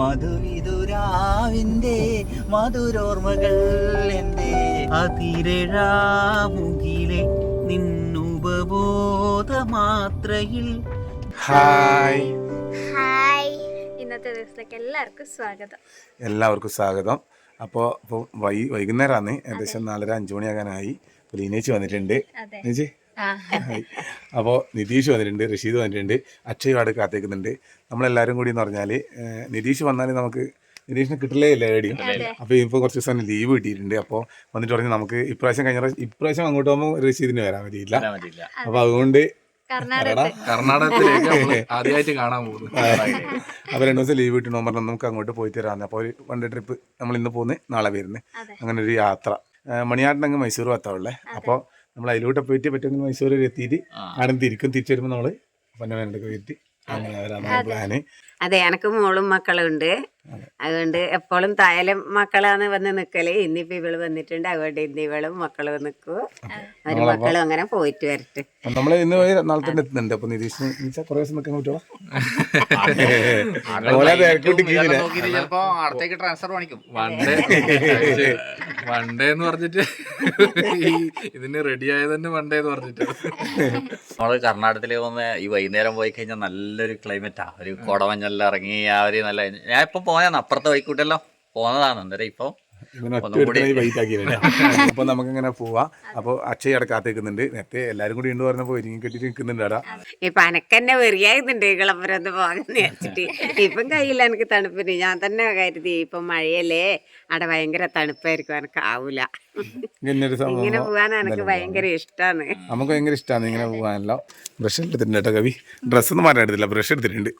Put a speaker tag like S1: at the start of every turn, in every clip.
S1: മധുവിതുരാവിന്റെ മധുരോർമ്മകൾ എന്റെ അതിരഴാമുകിലെ നിന്നുപബോധ മാത്രയിൽ
S2: hi.
S3: Hi.
S4: ഇന്നത്തെ ദിവസത്തിലേക്ക് എല്ലാവർക്കും സ്വാഗതം.
S2: എല്ലാവർക്കും സ്വാഗതം. അപ്പോൾ ഇപ്പോൾ വൈ വൈകുന്നേരമാണ് ഏകദേശം നാലര അഞ്ചു മണിയാകാനായി ലീനേച്ചി വന്നിട്ടുണ്ട്. അപ്പോൾ നിതീഷ് വന്നിട്ടുണ്ട് റഷീദ് വന്നിട്ടുണ്ട് അക്ഷയ് അവിടെ കാത്തേക്കുന്നുണ്ട്. നമ്മളെല്ലാവരും കൂടി എന്ന് പറഞ്ഞാൽ നിതീഷ് വന്നാൽ നമുക്ക് നിതീഷിന് കിട്ടില്ലേ ഇല്ല ഏടിയും അപ്പോൾ ഇപ്പോൾ കുറച്ച് ദിവസം ലീവ് കിട്ടിയിട്ടുണ്ട്. അപ്പോൾ വന്നിട്ട് പറഞ്ഞു നമുക്ക് ഇപ്രാവശ്യം കഴിഞ്ഞ പ്രാവശ്യം ഇപ്രാവശ്യം അങ്ങോട്ട് പോകുമ്പോൾ റഷീദിന് വരാൻ പറ്റിയില്ല. അപ്പോൾ അതുകൊണ്ട്
S5: കർണാടകത്തിലേക്ക് ആദ്യമായിട്ട് കാണാൻ പോകുന്നു.
S2: അപ്പോൾ രണ്ടു ദിവസം ലീവ് കിട്ടി പറഞ്ഞു നമുക്ക് അങ്ങോട്ട് പോയി തരാന്ന് അപ്പോൾ ഒരു വൺ ഡേ ട്രിപ്പ് നമ്മൾ ഇന്ന് പോകുന്നത് നാളെ വരുന്നത്. അങ്ങനെ ഒരു യാത്ര. മണിയാട്ടിനങ്ങ് മൈസൂർ എത്താവുള്ളേ അപ്പോൾ നമ്മൾ അതിലൂടെ പോയിട്ട് പറ്റുമെങ്കിൽ മൈസൂർ വരെ എത്തിയിട്ട് അവിടെ തിരിക്കും. തിരിച്ചു വരുമ്പോൾ നമ്മൾ പൊന്നമേനൊക്കെ പോയിട്ട് അങ്ങനെ വരാനാണ് പ്ലാന്
S6: അതെ എനക്ക് മോളും മക്കളും ഉണ്ട് അതുകൊണ്ട് എപ്പോഴും തായാലും മക്കളാണ് വന്ന് നിക്കൽ. ഇന്നിപ്പോ ഇവൾ വന്നിട്ടുണ്ട്. അതുകൊണ്ട് ഇന്ന് ഇവളും മക്കളും നിൽക്കൂ അവർ മക്കളും അങ്ങനെ പോയിട്ട് വരട്ടെ.
S2: നമ്മൾ ഇന്ന് പോയി നാളെ തന്നെ എത്തുന്നുണ്ട്. അപ്പൊ നിതീഷ് കുറേ ദിവസം നിൽക്കാൻ പറ്റുമോ
S1: ചിലപ്പോ അടുത്തേക്ക് ട്രാൻസ്ഫർ പണിക്കും.
S5: വണ്ടേ വണ്ടേ എന്ന് പറഞ്ഞിട്ട് ഈ ഇതിന് റെഡി ആയത് തന്നെ വൺഡേ എന്ന് പറഞ്ഞിട്ട്.
S1: നമ്മൾ കർണാടകത്തിലേക്ക് വന്ന് ഈ വൈകുന്നേരം പോയി കഴിഞ്ഞാൽ നല്ലൊരു ക്ലൈമറ്റാ ഒരു കുടമഞ്ഞെല്ലാം ഇറങ്ങി ആ ഒരു നല്ല ഞാൻ ഇപ്പൊ പോയാന്ന് അപ്പുറത്തെ വൈക്കൂട്ടല്ലോ പോന്നതാണ് അന്നേരം ഇപ്പൊ.
S2: അപ്പൊ നമുക്കിങ്ങനെ പോവാ. അപ്പോൾ അക്ഷയ അവിടെ കാത്തേക്കുന്നുണ്ട് നേരത്തെ എല്ലാരും കൂടി ഉണ്ട് പറഞ്ഞപ്പോ ഒരുങ്ങി കെട്ടിട്ട് നിൽക്കുന്നുണ്ട് അവിടെ
S6: ഇപ്പൊ അനക്കെന്നെ വെറിയായിരുന്നുണ്ട് ഇളപ്പുറത്ത് പോകാന്ന് വെച്ചിട്ട് ഇപ്പം കയ്യില്ല എനിക്ക് തണുപ്പിന് ഞാൻ തന്നെ കരുതി ഇപ്പൊ മഴയല്ലേ? അവിടെ ഭയങ്കര തണുപ്പായിരിക്കും. എനക്ക് ആവൂല.
S2: ഇങ്ങനെ
S6: പോകാൻ എനക്ക് ഭയങ്കര ഇഷ്ടമാണ്
S2: നമുക്ക് ഭയങ്കര ഇഷ്ടമാണ് ഇങ്ങനെ പോകാനല്ലോ ബ്രഷ് എടുത്തിട്ടുണ്ട് കേട്ടോ കവി. ഡ്രസ്സൊന്നും മാറ്റാൻ എടുത്തില്ല. ബ്രഷ് എടുത്തിട്ടുണ്ട്.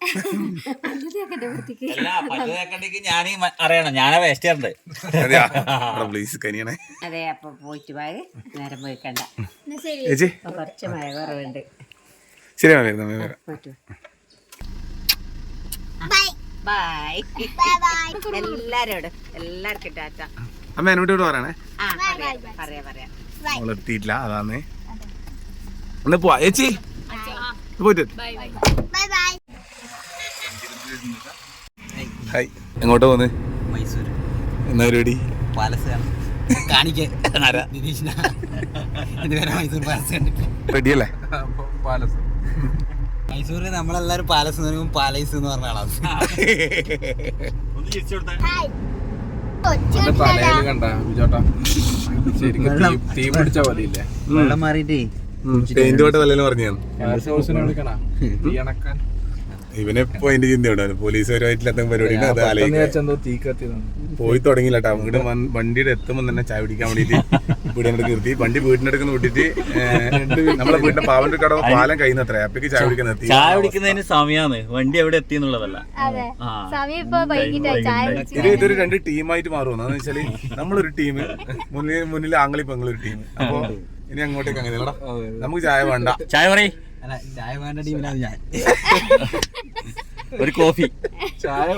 S1: ഞാൻ അറിയണം. ഞാനാ വേസ്റ്റ് ഉണ്ട്
S2: അതെയാ? പ്ലീസ് കനിയണേ.
S6: അതെ അപ്പൊ പോയിട്ട് പോയത് നേരം പോയിക്കണ്ട.
S2: ചേച്ചി?
S6: കുറച്ച് മഴ കുറവുണ്ട്.
S2: ശരി
S6: പോയിട്ട്
S3: ബൈ.
S6: ബൈ.
S3: Bye bye.
S6: എല്ലാരോടും എല്ലാവർക്കും ടാറ്റ
S2: അമ്മ എന്നോട് പറയണേ. അതാന്ന്. ഒന്ന് പോവാ. ചേച്ചി? പോയിട്ട്
S3: ബൈ ബൈ.
S2: ഹായ്. എങ്ങോട്ടാ പോന്നെ?
S1: മൈസൂർ
S2: എന്നാ പരിപാടി?
S1: പാലസ് കാണിക്കാൻ നിതീഷിന. ഇതുവരെ മൈസൂർ പാലസ് കണ്ടിട്ട്.
S2: റെഡി
S1: മൈസൂരിൽ നമ്മളെല്ലാരും പാലസ് എന്ന് പറയുമ്പോൾ പാലൈസ് എന്ന് പറഞ്ഞ ആളാണ് വെള്ളം മാറിയിട്ടേ.
S2: പെയിന്റ് തൊട്ട് വല്ലതും പറഞ്ഞു ഞാൻ. ഇവനെ പോയിന്റ് ചിന്തയുണ്ടാവും പോലീസ് പരമായിട്ടില്ലാത്ത പരിപാടി അത്
S5: തീ കത്തിയതാണ്
S2: പോയി കേട്ടോ അങ്ങോട്ട് വന്ന് വണ്ടിയുടെ എത്തുമ്പോൾ തന്നെ ചായ പിടിക്കാൻ വേണ്ടിയിട്ട് വീടിന്റെ അടുത്ത് നിർത്തി. വണ്ടി വീടിന്റെ അടുത്ത് വിട്ടിട്ട് നമ്മളെ വീടിന്റെ പാവന്റെ കട പാലം കഴിയുന്ന അത്ര അപ്പേക്ക് ചായ പിടിക്കാൻ നിർത്തി.
S1: ചായ പിടിക്കുന്നതിന് സമയമാണ് വണ്ടി എവിടെ എത്തി എന്നുള്ളതല്ല
S4: അതെ.
S1: ആ.
S4: സമയം ഇപ്പൊ വൈകിട്ടായി. ചായ കുടിച്ച്
S2: ഇത് ഇതൊരു രണ്ട് ടീമായിട്ട് മാറും. എന്ന് വെച്ചാൽ നമ്മളൊരു ടീം മുന്നിൽ മുന്നിൽ ആംഗളി പെങ്ങളൊരു ടീം. അപ്പൊ ഇനി അങ്ങോട്ടേക്ക് അങ്ങനെ നമുക്ക് ചായ വേണ്ട.
S1: ചായ പറയ്. ചായ വേണ്ട ടീമിലാണ് ഞാൻ. ഒരു കോഫി.
S5: ചായ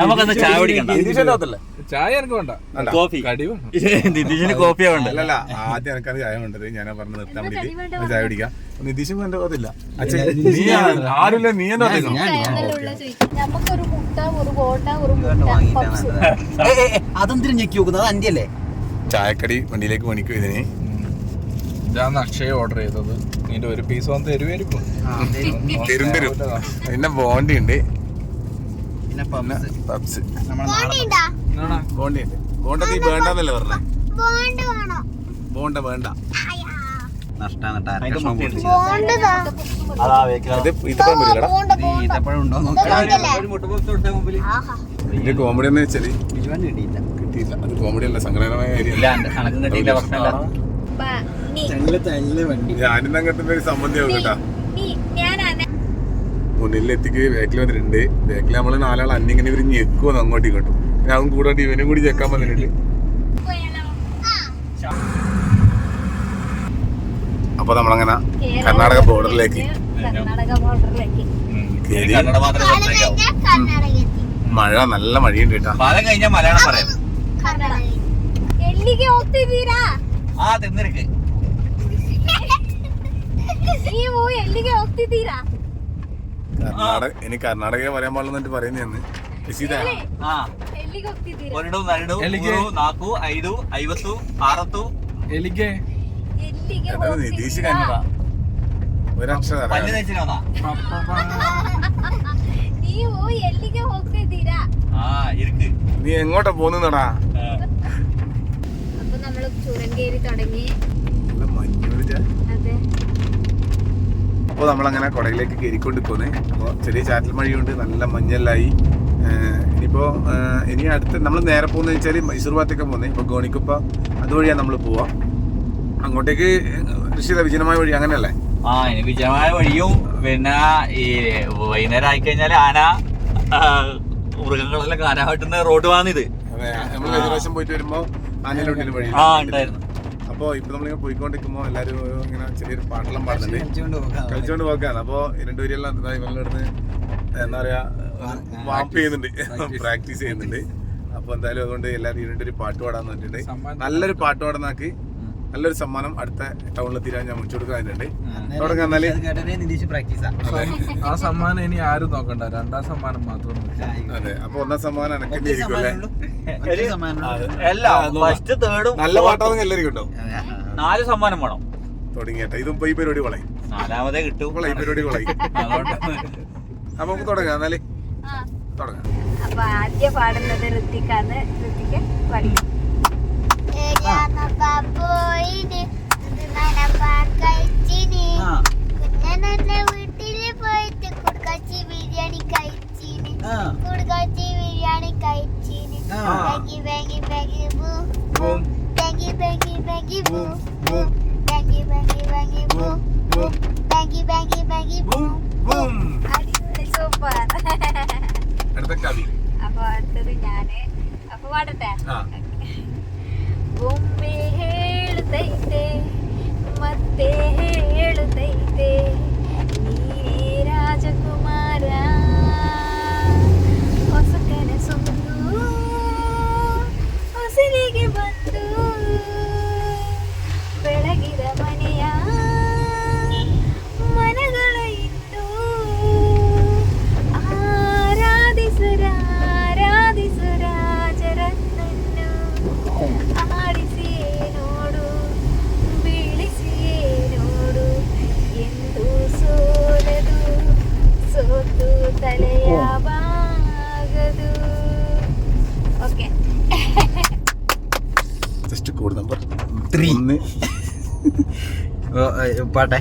S1: നമുക്കെന്നാ ചായ കുടിക്കണ്ട.
S2: നിതീഷന്റെ അകത്തല്ലേ
S5: ചായ എനിക്ക് വേണ്ട.
S1: കോഫി. നിതീഷിന് കോഫിയാ വേണ്ട
S2: അല്ലല്ല ആദ്യം എനിക്കാണ് ചായ വേണ്ടത് ഞാൻ പറഞ്ഞു നിർത്താൻ വേണ്ടിട്ട് ചായ കുടിക്കാം. നിതീഷ് എന്റെ കഥയില്ല നീ ആരുമില്ല നീ എന്റെ കഥയില്ല
S4: എന്നുള്ള നമുക്കൊരു മുട്ട ഒരു കോട്ട ഒരു മുട്ട പപ്സ്.
S1: അതെന്തിനും ഞെക്കി നോക്കുന്നത് അത് അന്റെ അല്ലേ
S2: ചായക്കടി വണ്ടിയിലേക്ക് മണിക്കും ഇതിന്
S5: ഞാൻ അക്ഷയ ഓർഡർ ചെയ്തത്. നിന്റെ ഒരു പീസ് വന്ന് തരുമായിരിക്കും
S2: തരും. തരും പിന്നെ ബോണ്ടി ഉണ്ട്.
S1: പിന്നെ
S2: പബ്സ് ബോണ്ടി ഉണ്ട്? ബോണ്ട നീ വേണ്ടെന്നല്ലേ പറഞ്ഞേ?
S3: ബോണ്ട് വേണോ?
S2: ബോണ്ട വേണ്ട. കോമഡി എന്ന് വെച്ചാൽ കിട്ടിയില്ല അത് കോമഡി അല്ല സങ്കടകരമായ വണ്ടി. ഞാനിന്ന് അങ്ങനത്തെ ഒരു സംബന്ധിയാവും കേട്ടാ
S4: ഞാനാണ്
S2: മുന്നിൽ എത്തിക്ക് ബാക്കിൽ വന്നിട്ടുണ്ട്. ബാക്കിൽ നമ്മൾ നാലാൾ അന്നിങ്ങനെ ഇവർ ഞെക്കുവന്ന് അങ്ങോട്ട് ഇങ്ങോട്ടും. പിന്നെ അവൻ കൂടാണ്ട് ഇവനും കൂടി ചെക്കാൻ വന്നിട്ടുണ്ട്. അപ്പൊ നമ്മളങ്ങനെ കർണാടക ബോർഡറിലേക്ക് മഴ നല്ല മഴയുണ്ട് കേട്ടാ.
S1: പാലം കഴിഞ്ഞാൽ മലയാളം പറയാം.
S4: ಎಲ್ಲಿಗೆ ಹೋಗ್ತಿದ್ದೀರಾ
S1: ആ തിന്നിരിക്ക്
S4: ನೀವು ಎಲ್ಲಿಗೆ ಹೋಗ್ತಿದ್ದೀರಾ
S2: കർണാടക ഇനി കർണാടക പറയാൻ പാടില്ലെന്നിട്ട് പറയുന്നതെന്ന് രസീത
S1: ఆ
S4: ಎಲ್ಲಿಗೆ ಹೋಗ್ತಿದ್ದೀರಾ
S1: ಒಂದು ನರಡು
S5: ಎಲ್ಲಿಗೆ?
S1: ಮೂರು ನಾಲ್ಕು ಐದು ಐವತ್ತು ಆರತ್ತು
S5: എലിക്ക്
S4: ಎಲ್ಲಿಗೆ
S2: അതായത് നിതീഷ് കന്നഡ ഒരക്ഷരം
S1: പല്ല്
S2: അറിയാം
S1: തേച്ചിനോന്നാ
S4: ನೀವು ಎಲ್ಲಿಗೆ ಹೋಗ್ತಿದ್ದೀರಾ
S1: ആ ഇരിക്ക്
S2: നീ എങ്ങോട്ടാ പോകുന്നടാ
S4: അപ്പൊ നമ്മള് ചുരം കയറി തുടങ്ങി
S2: മഞ്ഞൂരിട്ടാ
S4: അതെ
S2: അപ്പോൾ നമ്മളങ്ങനെ കുടകിലേക്ക് കയറിക്കൊണ്ട് പോന്നെ അപ്പോൾ ചെറിയ ചാറ്റൽ മഴയുണ്ട് നല്ല മഞ്ഞെല്ലായി ഏഹ് ഇനിയിപ്പോൾ ഏഹ് ഇനി അടുത്ത് നമ്മൾ നേരെ പോകുന്നത് വെച്ചാൽ മൈസൂർ ഭാഗത്തേക്ക് പോകുന്നത് ഇപ്പോൾ ഗോണിക്കുപ്പ അതുവഴിയാണ് നമ്മൾ പോവാം അങ്ങോട്ടേക്ക് ഋഷിത വിജനമായ വഴി അങ്ങനെയല്ലേ
S1: ആ ഇനി വിജയമായ വഴിയും പിന്നെ ഈ വൈകുന്നേരം ആയി കഴിഞ്ഞാൽ ആന മൃഗങ്ങളെല്ലാം ആന വെട്ടുന്ന റോഡ്
S2: വാങ്ങിയത് പ്രാവശ്യം പോയിട്ട് വരുമ്പോൾ ആനയിലുണ്ടിന് വഴി
S1: ആ ഉണ്ടായിരുന്നു.
S2: അപ്പോൾ ഇപ്പോൾ നമ്മളിങ്ങനെ പോയിക്കൊണ്ടിരിക്കുമ്പോൾ എല്ലാവരും ഓരോ ഇങ്ങനെ ചെറിയൊരു പാട്ടെല്ലാം പാടുന്നുണ്ട്. കളിച്ചോണ്ട് പോക്കാണ്. അപ്പോൾ രണ്ടുപേരെല്ലാം ഇവരുടെ എന്താ പറയാ വാപ്പ് ചെയ്യുന്നുണ്ട്. പ്രാക്ടീസ്. ചെയ്യുന്നുണ്ട്. അപ്പൊ എന്തായാലും അതുകൊണ്ട് എല്ലാവരും രണ്ടൊരു പാട്ട് പാടാന്ന് പറഞ്ഞിട്ടുണ്ട് നല്ലൊരു പാട്ട് പാടുന്നാക്ക് നല്ലൊരു സമ്മാനം അടുത്ത ടൗണിൽ തീരാൻ ഞാൻ തുടങ്ങാം എന്നാൽ
S5: ആ. സമ്മാനം ഇനി ആരും നോക്കണ്ട. രണ്ടാം സമ്മാനം മാത്രം മതി.
S2: അതെ. അപ്പൊ ഒന്നാം സമ്മാനം എനക്ക് ഇരിക്കും നല്ല പാട്ടാണെങ്കിൽ എല്ലാവർക്കും
S1: നാല് സമ്മാനം വേണം.
S2: തുടങ്ങിയട്ടെ. ഇതും ഈ പരിപാടി വളയും
S1: നാലാമതേ കിട്ടും.
S2: ഈ പരിപാടി വളയും അപ്പൊ നമുക്ക് തുടങ്ങാം. എന്നാലേ തുടങ്ങാം.
S4: അപ്പൊ ആദ്യം പാടുന്നത് ഋത്തിക്കാന്ന് ഋത്തിക്ക് പഠിക്കും.
S2: അടുത്ത കവി.
S4: അപ്പൊ അടുത്തത് ഞാൻ. അപ്പൊ പാടട്ടെ?
S2: ആ
S4: ಬೊಂಬೆ ಹೇಳುತ್ತೈತೆ ಮತ್ತೆ ಹೇಳುತ್ತೈತೆ ನೀನೇ ರಾಜಕುಮಾರ ಹೊಸ ಕನಸೊಂದು ಹೊಸಲಿಗೆ ಬಂದು ಬೆಳಗಿದ ಮನೆಯ ಮನಗಳ ಇಂದು ಆರಾಧಿಸುರಾರಾಧಿಸುರಾಜರನ್ನು ಆಡಿಸಿಯೇ
S2: ഒന്ന്.
S7: പാട്ടെ.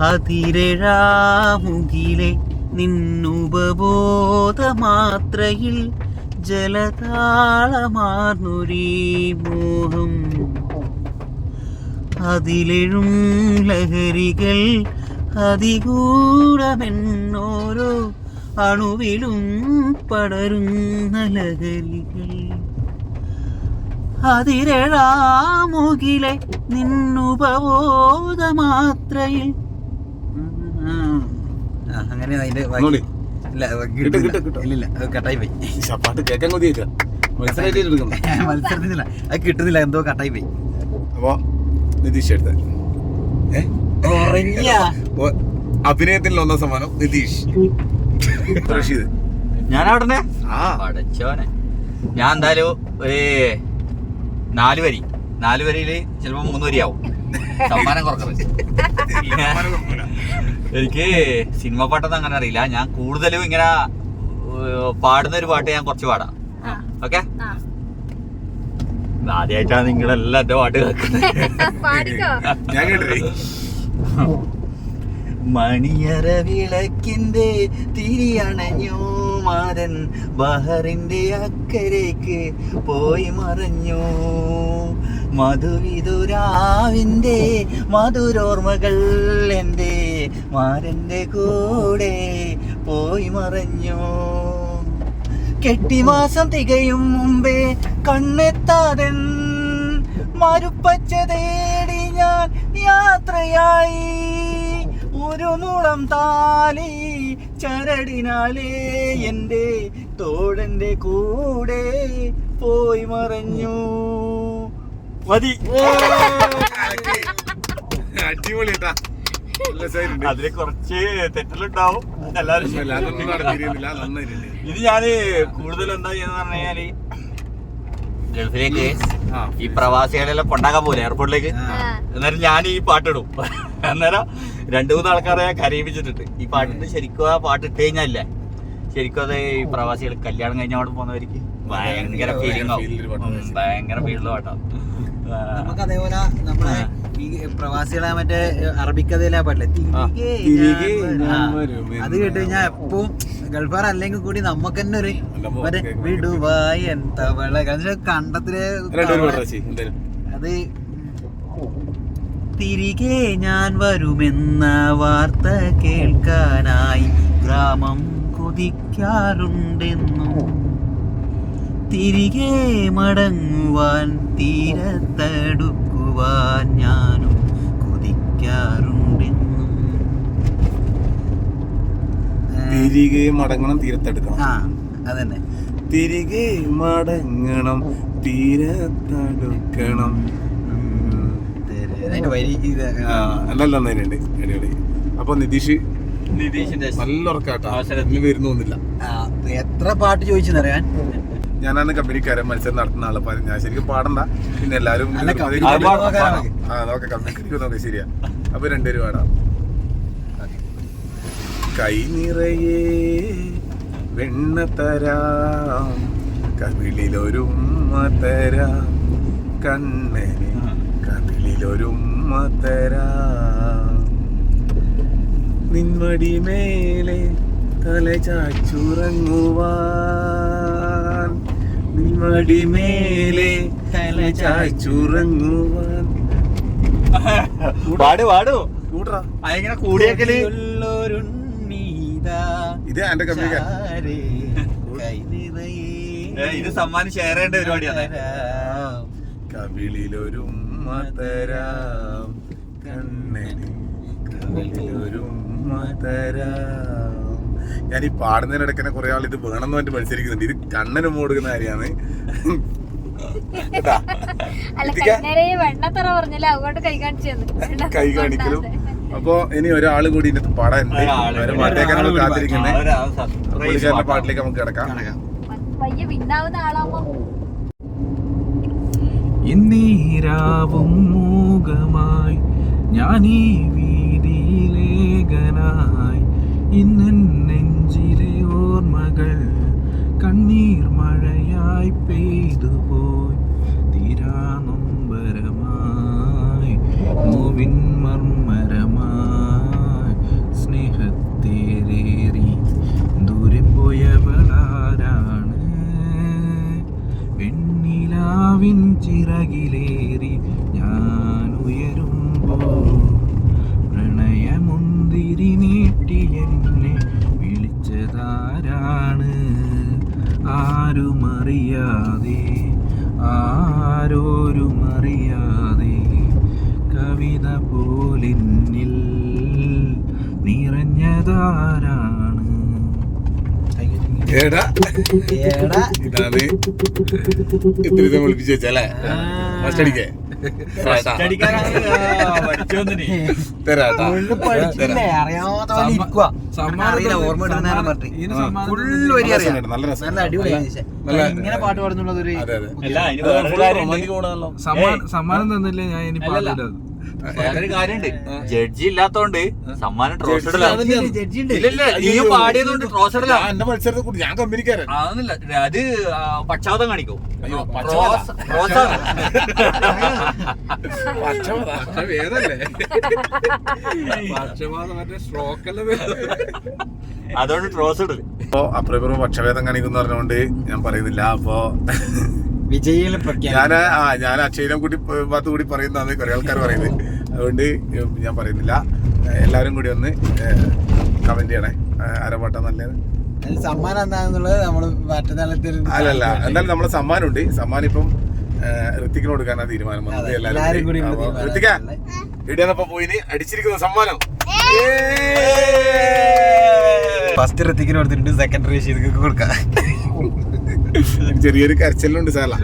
S7: അതിരഴാമുകിലെ നിന്നുപബോധ മാത്രയിൽ ജലതാളമാർന്നൊരീ മോഹം. അതിലെഴും ലഹരികൾ അതികൂടമെന്നോരോ അണുവിലും പടരുന്ന ലഹരികൾ. അതിരഴാമുകിലെ നിന്നുപബോധ മാത്രയിൽ അങ്ങനെ അതിന്റെ. ഇല്ല കട്ടായി പോയി
S2: ഈ പാട്ട് കേൾക്കാൻ കൊതിയേക്ക മത്സരമായിട്ട് എടുക്കണം.
S7: മത്സരത്തിനില്ല. അത് കിട്ടുന്നില്ല എന്തോ കട്ടായി പോയി
S2: അപ്പൊ നിതീഷ് എടുത്ത. അഭിനയത്തിൽ ഒന്നാം സമ്മാനം നിതീഷ്. റഷീദ്.
S1: ഞാൻ അവിടെ
S2: ആ.
S1: ഞാൻ എന്തായാലും ഒരു നാല് വരി. നാല് വരിയിൽ ചിലപ്പോ മൂന്ന് വരി ആവും സമ്മാനം കുറക്കുന്നത് എനിക്ക് സിനിമ പാട്ടൊന്നും അങ്ങനെ അറിയില്ല. ഞാൻ കൂടുതലും ഇങ്ങനെ പാടുന്ന ഒരു പാട്ട് ഞാൻ കുറച്ച് പാടാം. ഓക്കെ?
S4: ആ.
S1: ആദ്യമായിട്ടാണ് നിങ്ങളെല്ലാം എന്റെ പാട്ട് കേൾക്കുന്നത്.
S4: പാടിക്കോ?
S2: ഞാൻ കേട്ടില്ലേ
S7: മണിയറ വിളക്കിന്റെ തിരിയണഞ്ഞു മാരൻ ബഹറിന്റെ അക്കരേക്ക് പോയി മറഞ്ഞു. മധുവിതുരാവിന്റെ മധുരോർമ്മകൾ എന്റെ മാരന്റെ കൂടെ പോയി മറഞ്ഞു. കെട്ടിമാസം തികയും മുമ്പേ കണ്ണെത്താതൻ മരുപ്പച്ച തേടി ഞാൻ യാത്രയായി. ഒരു മുളം താലി ചരടിനാലേ എന്റെ തോഴന്റെ കൂടെ പോയി മറഞ്ഞു. മതി.
S2: അടിപൊളി കേട്ടാ നല്ല രസായിട്ടുണ്ട്.
S1: അതിൽ കുറച്ച് തെറ്റിലുണ്ടാവും
S2: എല്ലാവരും
S1: ഇത് ഞാൻ കൂടുതൽ എന്താ ചെയ്യുന്ന പറഞ്ഞു കഴിഞ്ഞാൽ ഗൾഫിലേക്ക് ഈ പ്രവാസികളെല്ലാം കൊണ്ടാക്കാൻ പോലെ എയർപോർട്ടിലേക്ക് അന്നേരം ഞാൻ ഈ പാട്ടിടും. അന്നേരം രണ്ടു മൂന്ന് ആൾക്കാരെ ഞാൻ കരയിപ്പിച്ചിട്ടുണ്ട്. ഈ പാട്ടിട്ട് ശരിക്കും ആ പാട്ട് ഇട്ട് കഴിഞ്ഞല്ലേ ശരിക്കും അത് ഈ പ്രവാസികൾ കല്യാണം കഴിഞ്ഞ അവിടെ പോകുന്നവർക്ക് ഭയങ്കര ഫീലിംഗ് ആവും.
S2: പാട്ടാണ്.
S1: ഭയങ്കര പാട്ടാവും ആ.
S7: നമുക്ക് അതേപോലെ നമ്മളെ ഈ പ്രവാസികളെ മറ്റേ അറബിക്കഥയിലാ ആ, അത് കേട്ട് കഴിഞ്ഞാൽ എപ്പോ ഗൾഫാർ അല്ലെങ്കിൽ കൂടി നമുക്ക് തന്നെ ഒരു മറ്റേ. വിടുവായി എന്താ കണ്ടത്തിൽ
S2: രണ്ടുപേരും പാടാ
S7: അത് തിരികെ ഞാൻ വരുമെന്ന വാർത്ത കേൾക്കാനായി ഗ്രാമം കൊതിക്കാറുണ്ടെന്നും തിരികെ മടങ്ങുവാൻ തീരത്തടുക്കുവാൻ ഞാനും കൊതിക്കാറുണ്ടെന്നും.
S2: തിരികെ മടങ്ങണം തീരത്തെടുക്കണം.
S7: ആ അതന്നെ.
S2: തിരികെ മടങ്ങണം തീരത്തടുക്കണം.
S7: അതിന്റെ വരി ഇത്
S2: നല്ല നന്നായിട്ടുണ്ട് അടിപൊളി. അപ്പൊ നിതീഷ്
S1: നിതീഷിന്റെ
S2: നല്ല ഉറക്കാട്ടോ.
S7: വരുന്നൊന്നില്ല എത്ര പാട്ട് ചോദിച്ചെന്നറിയാൻ
S2: ഞാനാണ് കമ്പനിക്കാരൻ മത്സരം നടത്തുന്ന ആളെ. പറഞ്ഞു ഞാൻ ശരിക്കും പാടണ്ട. പിന്നെ
S7: എല്ലാവരും
S2: ആ നോക്കാം കമ്പനിക്ക് നോക്കാം ശരിയാ. അപ്പൊ രണ്ടുപേരും പാടാം. കൈ നിറയെ വെണ്ണ തരാം. കവിളിലൊരുമ്മ തരാം. കണ്ണനെ കവിളിലൊരുമ്മ തരാം. നിന്മടി മേലെ തല ചാച്ചുറങ്ങുവാൻ നിന്മടി മേലെ തല ചാച്ചുറങ്ങുവാൻ.
S1: പാട് പാടു.
S2: കൂട്ടറാ
S1: അതിങ്ങനെ
S7: കൂടിയേക്കൽ.
S2: ഇത് എന്റെ കമ്പനിക്കാരൻ
S7: ചാരേ കൈ നിറയെ
S1: ഏ, ഇത് സമ്മാനം ഷെയർ ചെയ്യേണ്ട പരിപാടിയാണ്
S7: കവിളിലൊരു
S2: മതരാം. തരാം കവിളിലൊരു മതരാം. തരാം ഞാൻ ഈ പാടുന്നതിനിടയ്ക്ക് തന്നെ കുറെ ആൾ ഇത് വേണമെന്ന് പറഞ്ഞിട്ട് മത്സരിക്കുന്നുണ്ട്. ഇത് കണ്ണന് മൂടുന്ന കാര്യമാണ്.
S4: കൈ
S2: കാണിക്കലും. അപ്പൊ ഇനി ഒരാൾ കൂടി ഇതിന്റെ പാടാനുണ്ട്. ഒരാൾ
S1: കൂടി.
S2: പാട്ടേക്കാൻ നമ്മൾ കാത്തിരിക്കുന്നത് പുള്ളിക്കാരന്റെ. പാട്ടിലേക്ക് നമുക്ക് കിടക്കാം.
S5: ഇന്നീരാവും മൂകമായി. ഞാനീ വീതിയിലേകനായി. ഇന്നെൻ നെഞ്ചിലെ ഓർമ്മകൾ കണ്ണീർ മഴയായി പെയ്തുപോയി. തീരാ നൊമ്പരമായി നോവിൻ മർമ്മരമായി സ്നേഹത്തേരേറി. ദൂരെ പോയവളാരാണ്? വെണ്ണിലാവിൻ ചിറകിലേറി. ഞാൻ ഉയരുമ്പോൾ ആരുമറിയാതെ ആരോരുമറിയാതെ കവിത പോലിന്നിൽ നിറഞ്ഞതാരാണ്.
S2: ഇതാണ് ഇത്തിരി വിളിപ്പിച്ചു വിളിപ്പിച്ച് വെച്ചല്ലേ? ഫസ്റ്റ് അടിക്കേ.
S7: ഇങ്ങനെ പാട്ട് പാടുന്നുള്ളത്.
S5: സമ്മാനം സമ്മാനം തന്നില്ലേ ഞാൻ ഇനി. പാടില്ല
S1: കാര്യണ്ട് ജഡ്ജി ഇല്ലാത്തോണ്ട് സമ്മാനം പാടിയതുകൊണ്ട്
S2: എന്റെ മത്സരത്തെ കൂടി ഞാൻ കമ്പനിക്കാരൻ.
S1: അതൊന്നുമില്ല. അത് പക്ഷാതം കാണിക്കും. അതുകൊണ്ട് ട്രോസ് ഇടൽ.
S2: അപ്പൊ അപ്പുറം പക്ഷഭേദം കാണിക്കുന്ന പറഞ്ഞുകൊണ്ട് ഞാൻ പറയുന്നില്ല. അപ്പോ
S7: വിജയികളെ
S2: ഞാൻ ആ ഞാൻ അക്ഷയിനെ കൂടി ഭാഗത്ത് കൂടി പറയുന്നതാണ് കുറെ ആൾക്കാർ പറയുന്നത്. അതുകൊണ്ട് ഞാൻ പറയുന്നില്ല. എല്ലാവരും കൂടി ഒന്ന് കമന്റ് ചെയ്യണേ. അരപാട്ട നല്ലത്.
S7: സമ്മാനം എന്താണെന്നുള്ളത്
S2: അല്ലല്ല എന്തായാലും നമ്മളെ സമ്മാനം ഉണ്ട് സമ്മാനം ഇപ്പം ഋത്തിക്കിന് കൊടുക്കാനാ തീരുമാനം വന്നത്.
S7: എല്ലാവരും കൂടി.
S2: ഋത്തിക്ക ഇവിടെയാണപ്പോ പോയിന് അടിച്ചിരിക്കുന്ന സമ്മാനം.
S7: ഫസ്റ്റ് ഋത്തിക്കിന് കൊടുത്തിട്ടുണ്ട് സെക്കൻഡറി റഷീദ് കൊടുക്കാം.
S2: ചെറിയൊരു കരച്ചിലുണ്ട് സാല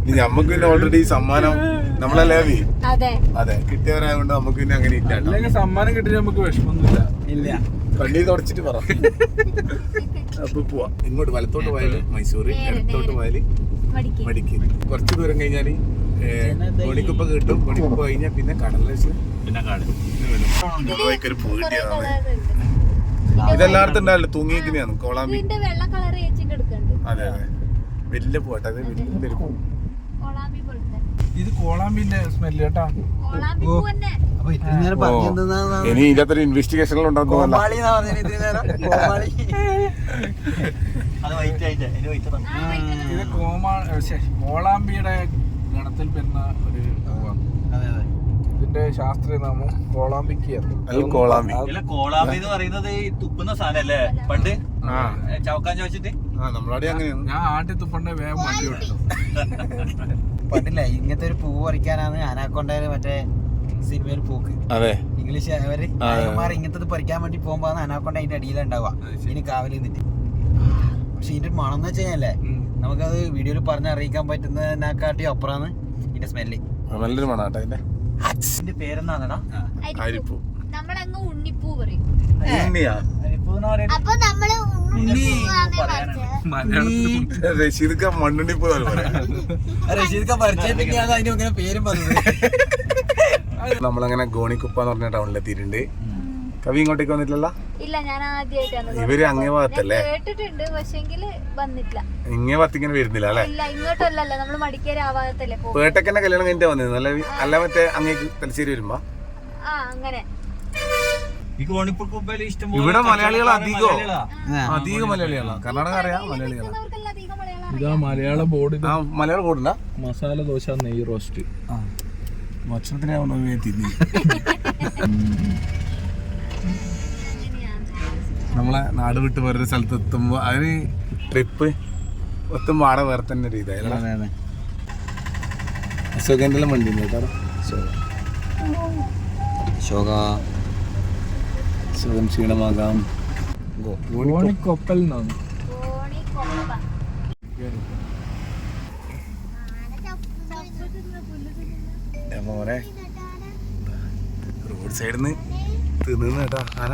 S2: ഇനി ഞമ്മക്ക് പിന്നെ ഓൾറെഡി സമ്മാനം നമ്മളല്ലേ ലേവി
S4: അതെ.
S2: അതെ കിട്ടിയവരായതുകൊണ്ട് നമുക്ക് പിന്നെ അങ്ങനെ ഇല്ല
S5: അല്ലെങ്കിൽ സമ്മാനം കിട്ടി നമുക്ക് വിഷമൊന്നുമില്ല.
S7: ഇല്ല.
S2: കണ്ണീർ തുടച്ചിട്ട് പറ. അപ്പൊ പോവാ. ഇങ്ങോട്ട് വലത്തോട്ട് പോയാൽ മൈസൂർ ഇടത്തോട്ട് പോയാൽ
S4: മടിക്ക്.
S2: മടിക്ക്. കുറച്ച് ദൂരം കഴിഞ്ഞാൽ കോണിക്കുപ്പ കിട്ടും. കോണിക്കുപ്പ കഴിഞ്ഞാൽ പിന്നെ കടലേശ്
S1: പിന്നെ കാട്.
S2: ഒരു പൂട്ടിയാണ് ഇതെല്ലായിടത്തും ഉണ്ടാവില്ല തൂങ്ങിയിരിക്കുന്നതാണ് കോളാമ്പി.
S4: വെള്ള കളർ എടുക്കണ്ട്.
S2: അതെ അതെ. വലിയ പോട്ടെ അത്. വലിയൊരു പൂ.
S5: ഇത് കോളാമ്പിന്റെ സ്മെല്ല് കേട്ടാ.
S7: അപ്പൊ ഇത്രയും നേരം പറഞ്ഞെന്താ
S2: ഇനി
S1: ഇൻവെസ്റ്റിഗേഷൻ വൈറ്റ് ആയിട്ട്. അതിന് വൈറ്റ്
S5: ഇത് കോമാ കോളാമ്പിയുടെ ഗണത്തിൽ വരുന്ന ഒരു പൂവാണ്
S7: അതെ അതെ.
S5: ഇതിന്റെ ശാസ്ത്രീയ നാമം കോളാമ്പിക്ക്
S2: കോളാമ്പി
S1: കോളാമ്പി എന്ന് പറയുന്നത് ഈ തുപ്പുന്ന സാധനല്ലേ? പണ്ട്?
S2: ആ.
S1: ചവക്കാൻ ചോദിച്ചിട്ട്?
S2: ആ നമ്മളവിടെ അങ്ങനെയാണ്.
S5: ഞാൻ ആട്ടി തുപ്പണ്ട വേഗം മാറ്റി വിട്ടു
S7: പണ്ടില്ല ഇങ്ങനത്തെ ഒരു പൂ പറിക്കാനാണ് അനാക്കൊണ്ടയിൽ മറ്റേ സിനിമയിൽ പൂക്ക്.
S2: അതെ.
S7: ഇംഗ്ലീഷ് അവർ നായകന്മാർ ഇങ്ങനത്തെ പറിക്കാൻ വേണ്ടി പോകുമ്പോ അനാക്കൊണ്ട അതിന്റെ അടിയിലുണ്ടാവുക ഇനി കാവലി നിന്നിട്ട്. പക്ഷെ ഇതിന്റെ മണം എന്ന് വെച്ചാലേ നമുക്കത് വീഡിയോയിൽ പറഞ്ഞ് അറിയിക്കാൻ പറ്റുന്നതിനെക്കാട്ടി അപ്പുറമാണ് ഇതിന്റെ സ്മെല്ല്
S2: നല്ലൊരു മണാട്ടോ അതിന്റെ.
S1: ഇതിന്റെ പേരെന്താണെടാ
S2: അരിപ്പൂ.
S4: നമ്മളങ്ങ് ഉണ്ണിപ്പൂ പറയും.
S2: ഉണ്ണിയാ.
S3: അപ്പൊ
S5: നമ്മൾ
S2: റഷീദ്ക്ക മണ്ണുണ്ണിപ്പൂ
S7: പരിചയത്തിന്റെയാണ് അതിന് ഇങ്ങനെ പേരും പറഞ്ഞത്
S2: നമ്മളങ്ങനെ ഗോണിക്കുപ്പ എന്ന് പറഞ്ഞ ടൗണിലെത്തിയിട്ടുണ്ട് കവി ഇങ്ങോട്ടേക്ക് വന്നിട്ടില്ലല്ലോ?
S4: ഇല്ല ഞാൻ ആദ്യമായിട്ടാണ്
S2: ഇവർ അങ്ങേ ഭാഗത്തല്ലേ?
S4: കേട്ടിട്ടുണ്ട് പക്ഷെങ്കിൽ വന്നിട്ടില്ല.
S2: ഇങ്ങേ ഭാഗത്ത് ഇങ്ങനെ വരുന്നില്ല അല്ലേ?
S4: ഇല്ല ഇങ്ങോട്ടല്ലല്ലോ നമ്മൾ മടിക്കേരി ആ ഭാഗത്തല്ലേ പോകും
S2: പേട്ടക്കന്നെ കല്യാണം കഴിഞ്ഞിട്ട് വന്നത് അല്ല? അല്ല മറ്റേ അങ്ങേക്ക് തലശ്ശേരി വരുമ്പോ?
S4: ആ അങ്ങനെ.
S2: ഇവിടെ മലയാളികൾ അധികോ? അധികം മലയാളികളാണ് കർണാടക അറിയാം മലയാളികളാണ്
S4: മലയാള
S5: ബോർഡ് മലയാളം
S2: ഇതാ കൂടുണ്ട
S5: മസാല ദോശ നെയ് റോസ്റ്റ്.
S2: ഭക്ഷണത്തിനാവുന്ന തിന്നി. നമ്മളെ നാട് വിട്ട് വേറൊരു സ്ഥലത്ത് എത്തുമ്പോ അതിന് ട്രിപ്പ് ഒത്തും ആടെ വേറെ തന്നെ ഒരു ഇതായിരുന്നു വണ്ടി ഉണ്ട് കേട്ടോ ക്ഷീണമാകാം.
S5: എന്നാണ്
S2: റോഡ് സൈഡിൽ നിന്ന് തിന്നു കേട്ടോ. ആന